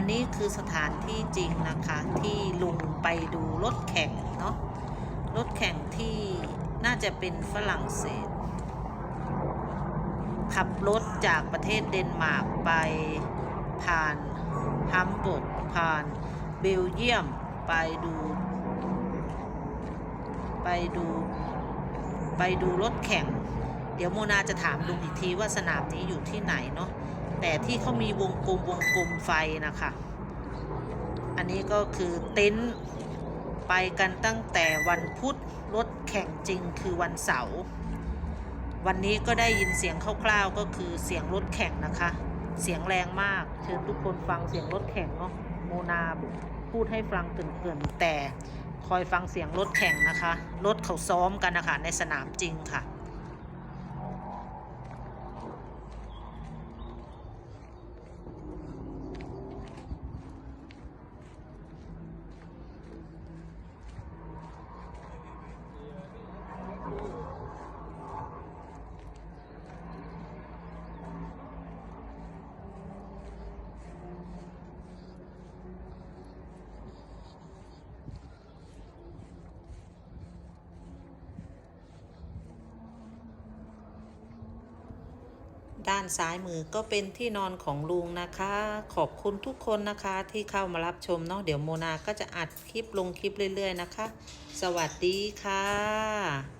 อันนี้คือสถานที่จริงนะคะที่ลุงไปดูรถแข่งเนาะรถแข่งที่น่าจะเป็นฝรั่งเศส ขับรถจากประเทศเดนมาร์กไปผ่านฮัมบูร์กผ่านเบลเยียมไปดู ไปดูไปดูรถแข่ง เดี๋ยวโมนาจะถามลุงอีกทีว่าสนามนี้อยู่ที่ไหนเนาะ แต่ที่เขามีวงกลมวงกลมไฟนะคะ อันนี้ก็คือเต็นท์ไปกันตั้งแต่วันพุธรถแข่งจริงคือวันเสาร์วันนี้ก็ได้ยินเสียงคร่าวๆก็คือเสียงรถแข่งนะคะ เสียงแรงมากเชิญทุกคนฟังเสียงรถแข่งเนาะโมนาพูดให้ฟังเกินๆแต่คอยฟังเสียงรถแข่งนะคะ รถเขาซ้อมกันนะคะในสนามจริงค่ะ ด้านซ้ายมือก็เป็นที่นอนของลุงนะคะ ขอบคุณทุกคนนะคะที่เข้ามารับชมเนาะเดี๋ยวโมนาก็จะอัดคลิปลงคลิปเรื่อย ๆ นะคะ สวัสดีค่ะ